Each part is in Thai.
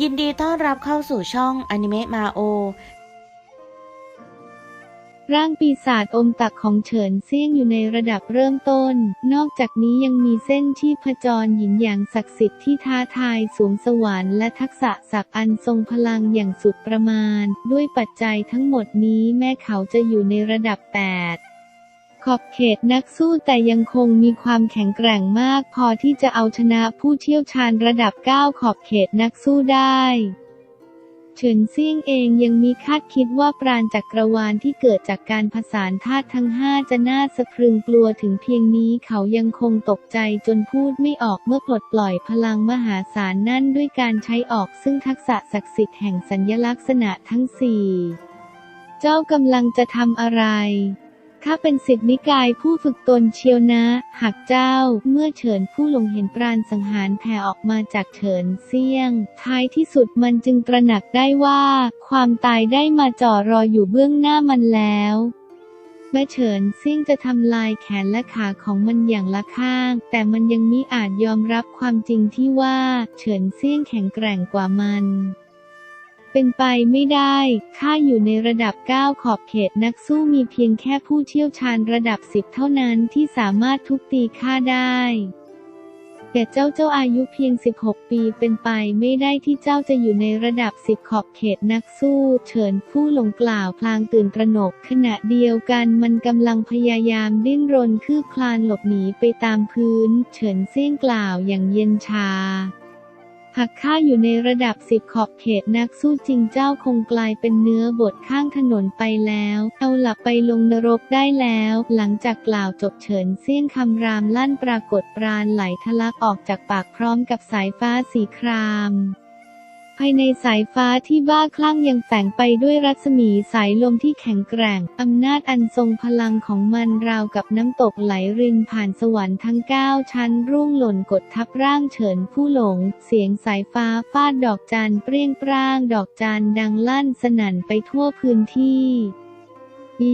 ยินดีต้อนรับเข้าสู่ช่องอนิเมะมาโอ ร่างปีศาจอมตักของเฉินเซี่ยงอยู่ในระดับเริ่มต้น นอกจากนี้ยังมีเส้นที่ผจรหยินอย่างศักดิ์สิทธิ์ที่ท้าทายสูงสวรรค์และทักษะศักดิ์อันทรงพลังอย่างสุดประมาณ ด้วยปัจจัยทั้งหมดนี้แม่เขาจะอยู่ในระดับ 8 ขอบเขตนักสู้แต่ยังคงมีความแข็งแกร่งมากพอที่จะเอาชนะผู้เชี่ยวชาญระดับ 9 ขอบเขตนักสู้ได้เฉินเซี่ยงเองยังมีคาดคิดว่าปราณจักรวาลที่เกิดจากการผสานธาตุทั้งห้าจะน่าสะพรึงกลัวถึงเพียงนี้เขายังคงตกใจจนพูดไม่ออกเมื่อปลดปล่อยพลังมหาศาลนั่นด้วยการใช้ออกซึ่งทักษะศักดิ์สิทธิ์แห่งสัญลักษณะทั้งสี่ เจ้ากำลังจะทำอะไร ข้าเป็นสิทธินิกายผู้ฝึกตนเชียวนะ หากเจ้า เมื่อเฉินผู้หลงเห็นปราณสังหารแผ่ออกมาจากเฉินเซียง ท้ายที่สุดมันจึงตระหนักได้ว่า ความตายได้มาจ่อรออยู่เบื้องหน้ามันแล้วแม่เฉินเซี่ยงจะทำลายแขนและขาของมันอย่างละข้าง แต่มันยังมิอาจยอมรับความจริงที่ว่า เฉินเซี่ยงแข็งแกร่งกว่ามัน เป็นไปไม่ได้ข้าอยู่ในระดับ 9 ขอบเขตนักสู้มีเพียงแค่ผู้เชี่ยวชาญระดับ 10 เท่านั้นที่สามารถทุบตีข้าได้แต่เจ้าเจ้าอายุเพียง 16 ปีเป็นไปไม่ได้ที่เจ้าจะอยู่ในระดับ 10 ขอบเขตนักสู้ เฉินผู้หลงกล่าวพลางตื่นตระหนก ขณะเดียวกันมันกำลังพยายามดิ้นรนคืบคลานหลบหนีไปตามพื้น เฉินเซี่ยงกล่าวอย่างเย็นชา หากค่าอยู่ในระดับสิบขอบเขตนักสู้จริงเจ้าคงกลายเป็นเนื้อบดข้างถนนไปแล้ว เอาหลับไปลงนรกได้แล้ว หลังจากกล่าวจบเฉินเซี่ยงคำรามลั่นปรากฏปราณไหลทะลักออกจากปากพร้อมกับสายฟ้าสีคราม ภายในสายฟ้าที่บ้าคลั่งยังแฝงไปด้วยรัศมีสายลมที่แข็งแกร่ง อำนาจอันทรงพลังของมันราวกับน้ำตกไหลรินผ่านสวรรค์ทั้งเก้าชั้นร่วงหล่นกดทับร่างเฉินผู้หลง เสียงสายฟ้าฟาดดอกจานเปรี้ยงปร้าง ดอกจานดังลั่นสนั่นไปทั่วพื้นที่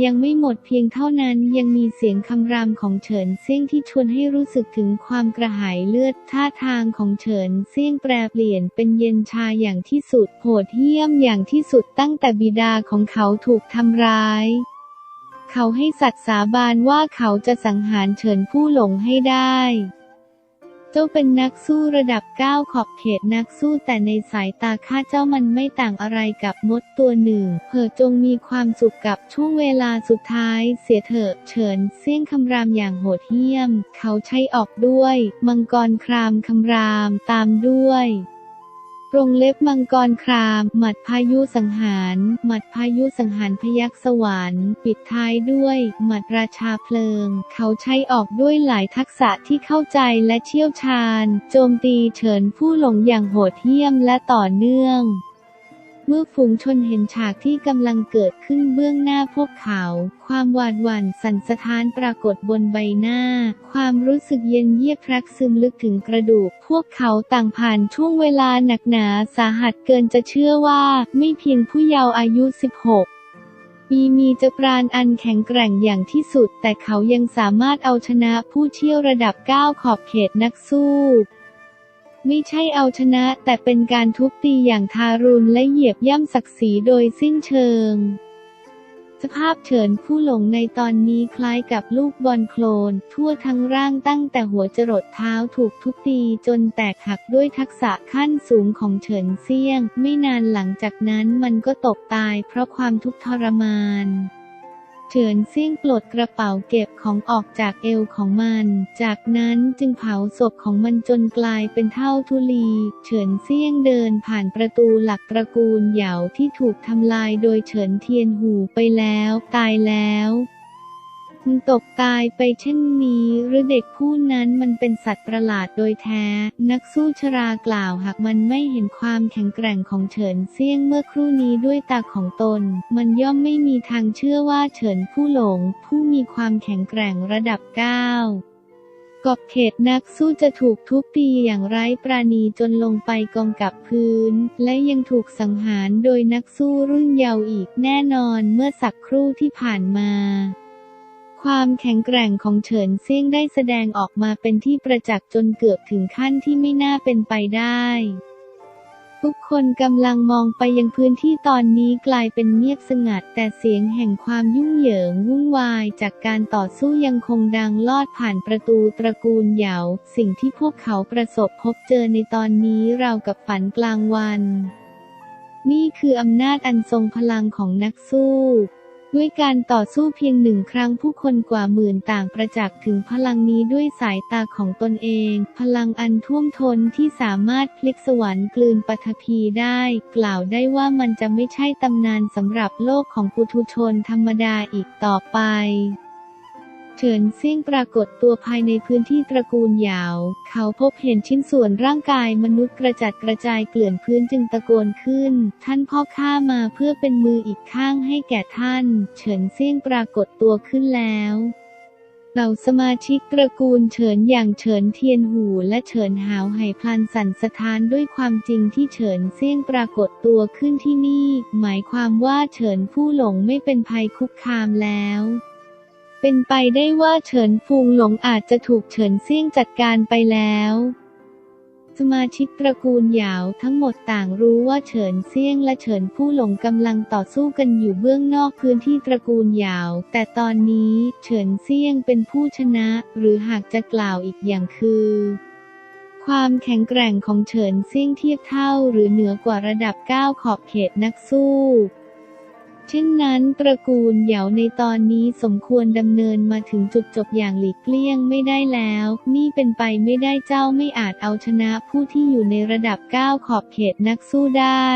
ยังไม่หมดเพียงเท่านั้นยังมีเสียงคำรามของเฉินเซี่ยงที่ชวนให้รู้สึกถึงความกระหายเลือดท่าทางของเฉินเซี่ยงแปรเปลี่ยนเป็นเย็นชาอย่างที่สุดโหดเหี้ยมอย่างที่สุดตั้งแต่บิดาของเขาถูกทำร้าย เขาให้สัตย์สาบานว่าเขาจะสังหารเฉินผู้หลงให้ได้ เจ้าเป็นนักสู้ระดับ9ขอบเขตนักสู้แต่ในสายตาข้าเจ้ามันไม่ต่างอะไรกับมดตัวหนึ่งเผื่อจงมีความสุขกับช่วงเวลาสุดท้าย เสียเถอะเฉินเสี่ยงคำรามอย่างโหดเหี้ยม เขาใช้ออกด้วย มังกรครามคำรามตามด้วย กรงเล็บมังกรคราม หมัดพายุสังหาร หมัดพายุสังหารพยักสวรรค์ปิดท้ายด้วย หมัดราชาเพลิง เขาใช้ออกด้วยหลายทักษะที่เข้าใจและเชี่ยวชาญ โจมตีเฉินผู้หลงอย่างโหดเหี้ยมและต่อเนื่อง เมื่อฝูงชนเห็นฉากที่กำลังเกิดขึ้นเบื้องหน้าพวกเขา ความหวาดหวั่นสั่นสะท้านปรากฏบนใบหน้า ความรู้สึกเย็นเยียบรักซึมลึกถึงกระดูก พวกเขาต่างผ่านช่วงเวลาหนักหนาสาหัสเกินจะเชื่อว่าไม่เพียงผู้เยาว์อายุ 16ปีมีจะปราณอันแข็งแกร่งอย่างที่สุด แต่เขายังสามารถเอาชนะผู้เชี่ยวระดับ 9 ขอบเขตนักสู้ ม่ใช่เอาชนะแต่เป็นการทุบตีอย่างทารุณและเหยียบย่ำศักดิ์ศรีโดยสิ้นเชิง สภาพเฉินผู้หลงในตอนนี้คล้ายกับลูกบอลโคลน ทั่วทั้งร่างตั้งแต่หัวจรดเท้าถูกทุบตีจนแตกหักด้วยทักษะขั้นสูงของเฉินเซี่ยง ไม่นานหลังจากนั้นมันก็ตกตายเพราะความทุกข์ทรมาน เฉินเซี่ยงปลดกระเป๋าเก็บของออกจากเอวของมัน จากนั้นจึงเผาศพของมันจนกลายเป็นเท่าทุลี เฉินเซี่ยงเดินผ่านประตูหลักตระกูลเหยาที่ถูกทำลายโดยเฉินเทียนหูไปแล้ว ตายแล้ว ตกตายไปเช่นนี้ หรือเด็กผู้นั้นมันเป็นสัตว์ประหลาดโดยแท้ นักสู้ชรากล่าวหากมันไม่เห็นความแข็งแกร่งของเฉินเซี่ยงเมื่อครู่นี้ด้วยตาของตน มันย่อมไม่มีทางเชื่อว่าเฉินผู้หลง ผู้มีความแข็งแกร่งระดับ9กอบเขตนักสู้จะถูกทุบตีอย่างไร้ปราณีจนลงไปกองกับพื้น และยังถูกสังหารโดยนักสู้รุ่นเยาว์อีกแน่นอนเมื่อสักครู่ที่ผ่านมา ความแข็งแกร่งของเฉินเซี่ยงได้แสดงออกมาเป็นที่ประจักษ์จนเกือบถึงขั้นที่ไม่น่าเป็นไปได้ ทุกคนกำลังมองไปยังพื้นที่ตอนนี้กลายเป็นเงียบสงัด แต่เสียงแห่งความยุ่งเหยิงวุ่นวายจากการต่อสู้ยังคงดังลอดผ่านประตูตระกูลเหยาสิ่งที่พวกเขาประสบพบเจอในตอนนี้เรากับฝันกลางวัน นี่คืออำนาจอันทรงพลังของนักสู้ ด้วยการต่อสู้เพียงหนึ่งครั้งผู้คนกว่าหมื่นต่างประจักษ์ถึงพลังนี้ด้วยสายตาของตนเอง พลังอันท่วมท้นที่สามารถพลิกสวรรค์กลืนปฐพีได้ กล่าวได้ว่ามันจะไม่ใช่ตำนานสำหรับโลกของปุถุชนธรรมดาอีกต่อไป เฉินเซี่ยงปรากฏตัวภายในพื้นที่ตระกูลหยาว เขาพบเห็นชิ้นส่วนร่างกายมนุษย์กระจัดกระจายเกลื่อนพื้นจึงตะโกนขึ้น ท่านพ่อข้ามาเพื่อเป็นมืออีกข้างให้แก่ท่าน เฉินเซี่ยงปรากฏตัวขึ้นแล้วเหล่าสมาชิกตระกูลเฉินอย่างเฉินเทียนหูและเฉินหาวไหพลันสั่นสะท้านด้วยความจริงที่เฉินเซี่ยงปรากฏตัวขึ้นที่นี่ หมายความว่าเฉินผู้หลงไม่เป็นภัยคุกคามแล้ว เป็นไปได้ว่าเฉินฟูงหลงอาจจะถูกเฉินเซี่ยงจัดการไปแล้ว สมาชิกตระกูลหยาวทั้งหมดต่างรู้ว่าเฉินเซี่ยงและเฉินผู้หลงกำลังต่อสู้กันอยู่เบื้องนอกพื้นที่ตระกูลหยาว แต่ตอนนี้เฉินเซี่ยงเป็นผู้ชนะ หรือหากจะกล่าวอีกอย่างคือความแข็งแกร่งของเฉินเซี่ยงเทียบเท่าหรือเหนือกว่าระดับ 9 ขอบเขตนักสู้ เช่นนั้นตระกูลเหยาในตอนนี้สมควรดำเนินมาถึงจุดจบอย่างหลีกเลี่ยงไม่ได้แล้ว นี่เป็นไปไม่ได้เจ้าไม่อาจเอาชนะผู้ที่อยู่ในระดับก้าวขอบเขตนักสู้ได้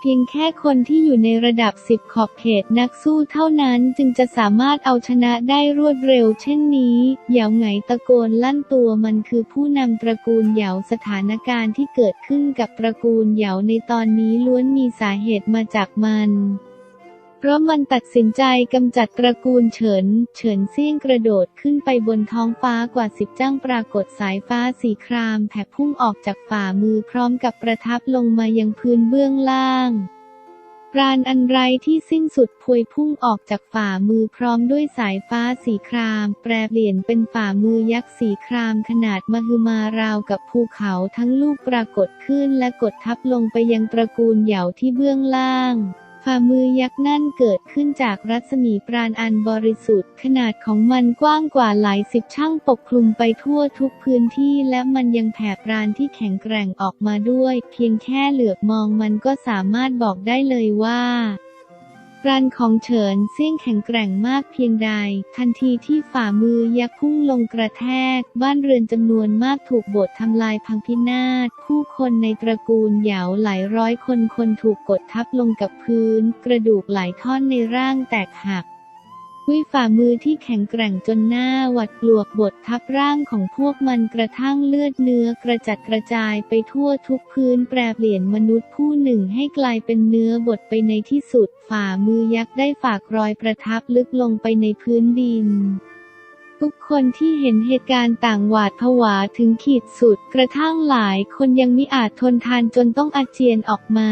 เพียงแค่คนที่อยู่ในระดับ 10 ขอบเขตนักสู้เท่านั้นจึงจะสามารถเอาชนะได้รวดเร็วเช่นนี้เหยาไงตะโกนลั่นตัวมันคือผู้นำตระกูลเหยาสถานการณ์ที่เกิดขึ้นกับตระกูลเหยาในตอนนี้ล้วนมีสาเหตุมาจากมัน เพราะมันตัดสินใจกำจัดตระกูลเฉิน เฉินเซี่ยงกระโดดขึ้นไปบนท้องฟ้ากว่าสิบจ้างปรากฏสายฟ้าสีครามแผ่พุ่งออกจากฝ่ามือพร้อมกับประทับลงมายังพื้นเบื้องล่างปราณอันไรที่สิ้นสุดพวยพุ่งออกจากฝ่ามือพร้อมด้วยสายฟ้าสีคราม แปรเปลี่ยนเป็นฝ่ามือยักษ์สีครามขนาดมหึมาราวกับภูเขาทั้งลูกปรากฏขึ้นและกดทับลงไปยังตระกูลเหยาที่เบื้องล่าง ฝ่ามือยักษ์นั่นเกิดขึ้นจากรัศมีปราณอันบริสุทธิ์ ขนาดของมันกว้างกว่าหลายสิบช่างปกคลุมไปทั่วทุกพื้นที่ และมันยังแผ่ปราณที่แข็งแกร่งออกมาด้วย เพียงแค่เหลือบมองมันก็สามารถบอกได้เลยว่า รันของเฉินเซี่ยงแข็งแกร่งมากเพียงใด ทันทีที่ฝ่ามือยักษ์พุ่งลงกระแทก บ้านเรือนจำนวนมากถูกบดทำลายพังพินาศ ผู้คนในตระกูลเหยาหลายร้อยคนคนถูกกดทับลงกับพื้น กระดูกหลายท่อนในร่างแตกหัก ด้วยฝ่ามือที่แข็งแกร่งจนหน้าหวัดกลวกบททับร่างของพวกมันกระทั่งเลือดเนื้อกระจัดกระจายไปทั่วทุกพื้นแปรเปลี่ยนมนุษย์ผู้หนึ่งให้กลายเป็นเนื้อบดไปในที่สุด ฝ่ามือยักษ์ได้ฝากรอยประทับลึกลงไปในพื้นดิน ทุกคนที่เห็นเหตุการณ์ต่างหวาดผวาถึงขีดสุด กระทั่งหลายคนยังมิอาจทนทานจนต้องอาเจียนออกมา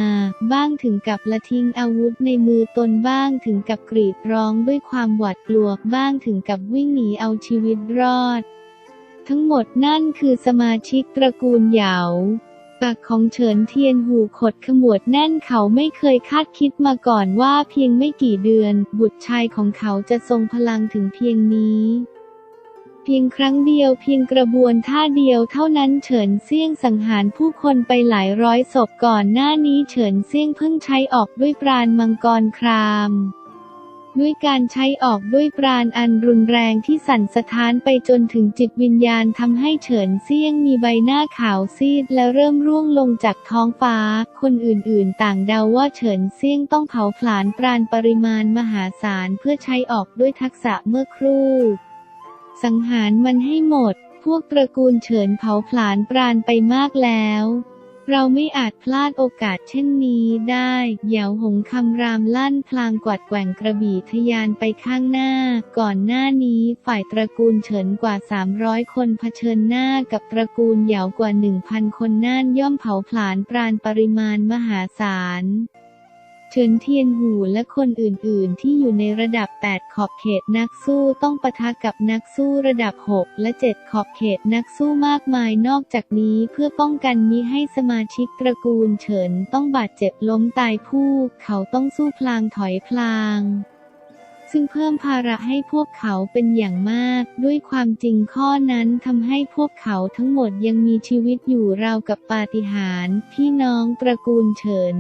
บ้างถึงกับละทิ้งอาวุธในมือตนบ้างถึงกับกรีดร้องด้วยความหวาดกลัวบ้างถึงกับวิ่งหนีเอาชีวิตรอด ทั้งหมดนั่นคือสมาชิกตระกูลเหยาปากของเฉินเทียนหูขดขมวดแน่นเขาไม่เคยคาดคิดมาก่อนว่าเพียงไม่กี่เดือน บุตรชายของเขาจะทรงพลังถึงเพียงนี้ เพียงครั้งเดียวเพียงกระบวนท่าเดียวเท่านั้นเฉินเซี่ยงสังหารผู้คนไปหลายร้อยศพก่อนหน้านี้เฉินเซี่ยงเพิ่งใช้ออกด้วยปราณมังกรคราม ด้วยการใช้ออกด้วยปราณอันรุนแรงที่สั่นสะท้านไปจนถึงจิตวิญญาณทำให้เฉินเซี่ยงมีใบหน้าขาวซีดและเริ่มร่วงลงจากท้องฟ้า คนอื่นๆ ต่างเดาว่าเฉินเซี่ยงต้องเผาผลาญปราณปริมาณมหาศาลเพื่อใช้ออกด้วยทักษะเมื่อครู่ สังหารมันให้หมด พวกตระกูลเฉินเผาผลาญปราณไปมากแล้ว เราไม่อาจพลาดโอกาสเช่นนี้ได้เหยาหงคำรามลั่นพลางกวัดแกว่งกระบี่ทะยานไปข้างหน้า ก่อนหน้านี้ฝ่ายตระกูลเฉินกว่า 300 คนเผชิญหน้ากับตระกูลเหยากว่า 1,000 คนน่านย่อมเผาผลาญปราณปริมาณมหาศาล เฉินเทียนหูและคนอื่นๆ ที่อยู่ในระดับ 8 ขอบเขตนักสู้ต้องปะทะกับนักสู้ระดับ 6 และ 7 ขอบเขตนักสู้มากมายนอกจากนี้เพื่อป้องกันมิให้สมาชิกตระกูลเฉินต้องบาดเจ็บล้มตายผู้ เขาต้องสู้พลางถอยพลางซึ่งเพิ่มภาระให้พวกเขาเป็นอย่างมาก ด้วยความจริงข้อนั้นทำให้พวกเขาทั้งหมดยังมีชีวิตอยู่ราวกับปาฏิหาริย์พี่น้องตระกูลเฉิน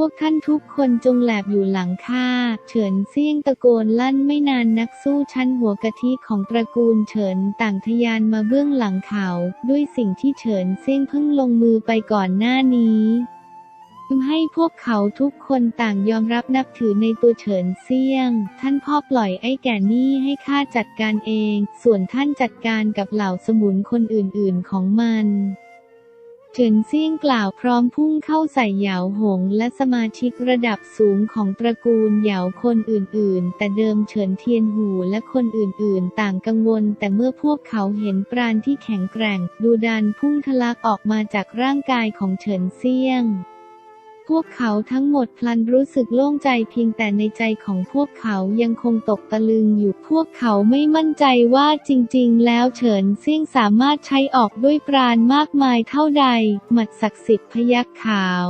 พวกท่านทุกคนจงแหลบอยู่หลังข้า เฉินเซี่ยงตะโกนลั่นไม่นานนักสู้ชั้นหัวกะทิของตระกูลเฉินต่างทยานมาเบื้องหลังเขา ด้วยสิ่งที่เฉินเซี่ยงเพิ่งลงมือไปก่อนหน้านี้ทำให้พวกเขาทุกคนต่างยอมรับนับถือในตัวเฉินเซี่ยง ท่านพ่อปล่อยไอ้แก่นี่ให้ข้าจัดการเอง ส่วนท่านจัดการกับเหล่าสมุนคนอื่นๆของมัน เฉินเซี่ยงกล่าวพร้อมพุ่งเข้าใส่เหยาหงและสมาชิกระดับสูงของตระกูลเหยาคนอื่นๆ แต่เดิมเฉินเทียนหูและคนอื่นๆ ต่างกังวล แต่เมื่อพวกเขาเห็นปราณที่แข็งแกร่ง ดูดันพุ่งทะลักออกมาจากร่างกายของเฉินเซี่ยง พวกเขาทั้งหมดพลันรู้สึกโล่งใจเพียงแต่ในใจของพวกเขายังคงตกตะลึงอยู่พวกเขาไม่มั่นใจว่าจริงๆ แล้วเฉินเซี่ยงสามารถใช้ออกด้วยปราณมากมายเท่าใด หมัดศักดิ์สิทธิ์พยักขาว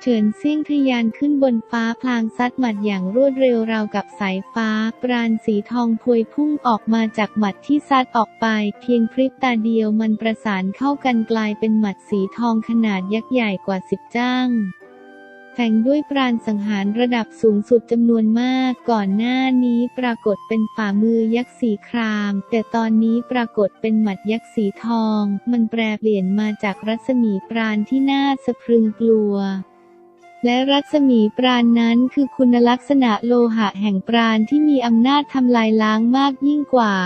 เฉินเซี่ยงทะยานขึ้นบนฟ้าพลางซัดหมัดอย่างรวดเร็วราวกับสายฟ้า ปราณสีทองพวยพุ่งออกมาจากหมัดที่ซัดออกไป เพียงพริบตาเดียวมันประสานเข้ากันกลายเป็นหมัดสีทองขนาดยักษ์ใหญ่กว่าสิบจ้างแฝงด้วยปราณสังหารระดับสูงสุดจำนวนมาก ก่อนหน้านี้ปรากฏเป็นฝ่ามือยักษ์สีคราม แต่ตอนนี้ปรากฏเป็นหมัดยักษ์สีทอง มันแปรเปลี่ยนมาจากรัศมีปราณที่น่าสะพรึงกลัว และรัศมีปราณนั้นคือคุณลักษณะโลหะแห่งปราณที่มีอำนาจทำลายล้างมากยิ่งกว่า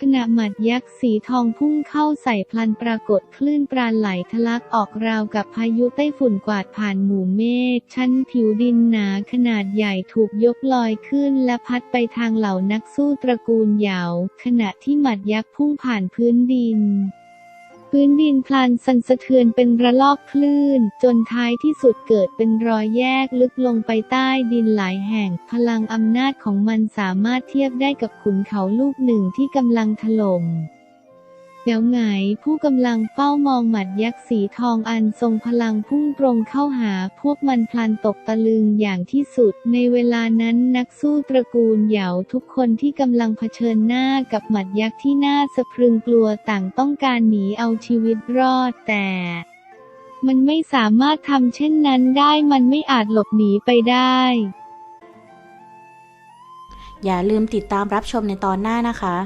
ขณะหมัดยักษ์สีทองพุ่งเข้าใส่พลันปรากฏคลื่นปราณไหลทะลักออกราวกับพายุไต้ฝุ่นกวาดผ่านหมู่เมฆชั้นผิวดินหนาขนาดใหญ่ถูกยกลอยขึ้นและพัดไปทางเหล่านักสู้ตระกูลเหยาขณะที่หมัดยักษ์พุ่งผ่านพื้นดิน พื้นดินพลันสั่นสะเทือนเป็นระลอกคลื่น จนท้ายที่สุดเกิดเป็นรอยแยกลึกลงไปใต้ดินหลายแห่ง พลังอำนาจของมันสามารถเทียบได้กับขุนเขาลูกหนึ่งที่กำลังถล่ม เดี๋ยวไงผู้กำลังเฝ้ามองหมัดยักษ์สีทองอันทรงพลังพุ่งตรงเข้าหาพวกมันพลันตกตะลึงอย่างที่สุด ในเวลานั้นนักสู้ตระกูลเหยาทุกคนที่กำลังเผชิญหน้ากับหมัดยักษ์ที่น่าสะพรึงกลัวต่างต้องการหนีเอาชีวิตรอดแต่มันไม่สามารถทำเช่นนั้นได้มันไม่อาจหลบหนีไปได้ อย่าลืมติดตามรับชมในตอนหน้านะคะ